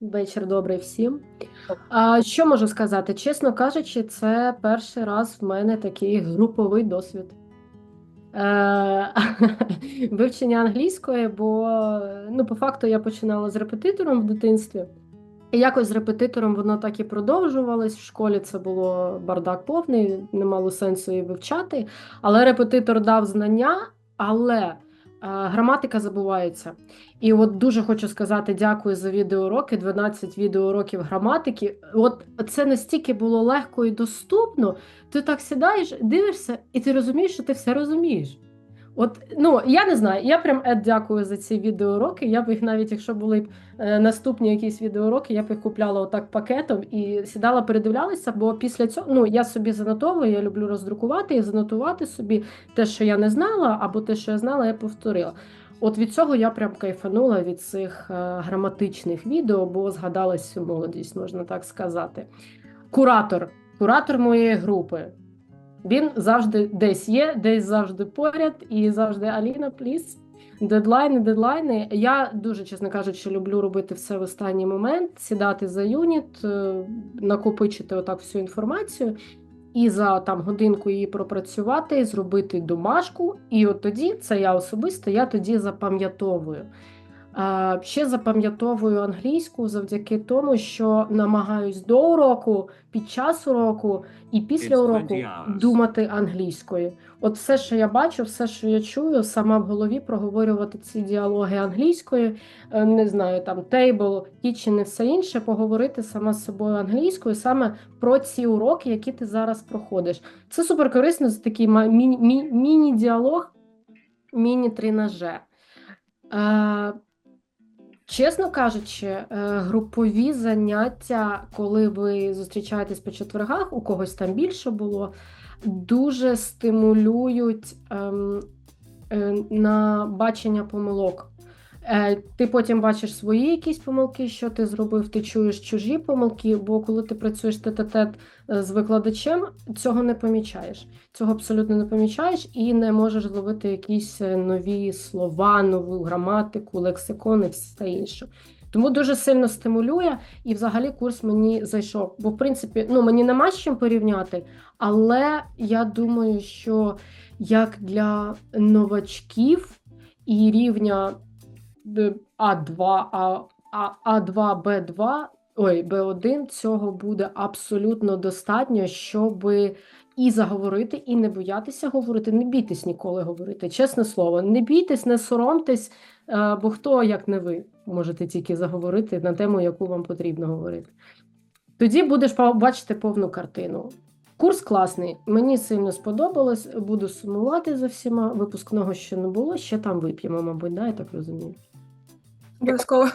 Вечір добрий всім. А, що можу сказати? Чесно кажучи, це перший раз в мене такий груповий досвід. Е, вивчення англійської, бо ну, по факту я починала з репетитором в дитинстві. І якось з репетитором воно так і продовжувалось. В школі це було бардак повний, не мало сенсу її вивчати. Але репетитор дав знання, але граматика забувається. І от дуже хочу сказати дякую за відеоуроки, 12 відеоуроків граматики. От це настільки було легко і доступно. Ти так сідаєш, дивишся, і ти розумієш, що ти все розумієш. От, ну я не знаю, я прям Ед дякую за ці відеоуроки. Я б їх навіть, якщо були б е, наступні якісь відеоуроки, я б їх купляла отак пакетом і сідала, передивлялася, бо після цього ну я собі занотовую, я люблю роздрукувати і занотувати собі те, що я не знала, або те, що я знала, я повторила. От від цього я прям кайфанула від цих е, граматичних відео, бо згадалась молодість, можна так сказати. Куратор, куратор моєї групи. Він завжди десь є, десь завжди поряд, і завжди Аліна, пліс. Дедлайни, дедлайни. Я дуже, чесно кажучи, люблю робити все в останній момент, сідати за юніт, е, накопичити отак всю інформацію і за там годинку її пропрацювати, зробити домашку. І от тоді, це я особисто, я тоді запам'ятовую. Ще запам'ятовую англійську завдяки тому, що намагаюсь до уроку, під час уроку і після It's уроку думати англійською. От все, що я бачу, все, що я чую, сама в голові проговорювати ці діалоги англійською, е, не знаю, там table, kitchen і все інше, поговорити сама з собою англійською, саме про ці уроки, які ти зараз проходиш. Це супер корисно, це такий ма- міні- мі- міні-діалог, міні-тренаже. Е, Чесно кажучи, е, групові заняття, коли ви зустрічаєтесь по четвергах, у когось там більше було, дуже стимулюють ем, е, на бачення помилок. Е, Ти потім бачиш свої якісь помилки, що ти зробив, ти чуєш чужі помилки, бо коли ти працюєш тет-а-тет е, з викладачем, цього не помічаєш. Цього абсолютно не помічаєш і не можеш зловити якісь е, нові слова, нову граматику, лексикон і все інше. Тому дуже сильно стимулює, і взагалі курс мені зайшов. Бо, в принципі, ну мені нема з чим порівняти, але я думаю, що як для новачків і рівня А2, А, А, А2, Б2, ой, Б1, цього буде абсолютно достатньо, щоб і заговорити, і не боятися говорити. Не бійтесь ніколи говорити. Чесне слово, не бійтесь, не соромтесь, е, бо хто, як не ви, можете тільки заговорити на тему, яку вам потрібно говорити. Тоді будеш бачити повну картину. Курс класний, мені сильно сподобалось. Буду сумувати за всіма. Випускного ще не було, ще там вип'ємо, мабуть, да, я так розумію. Обов'язково.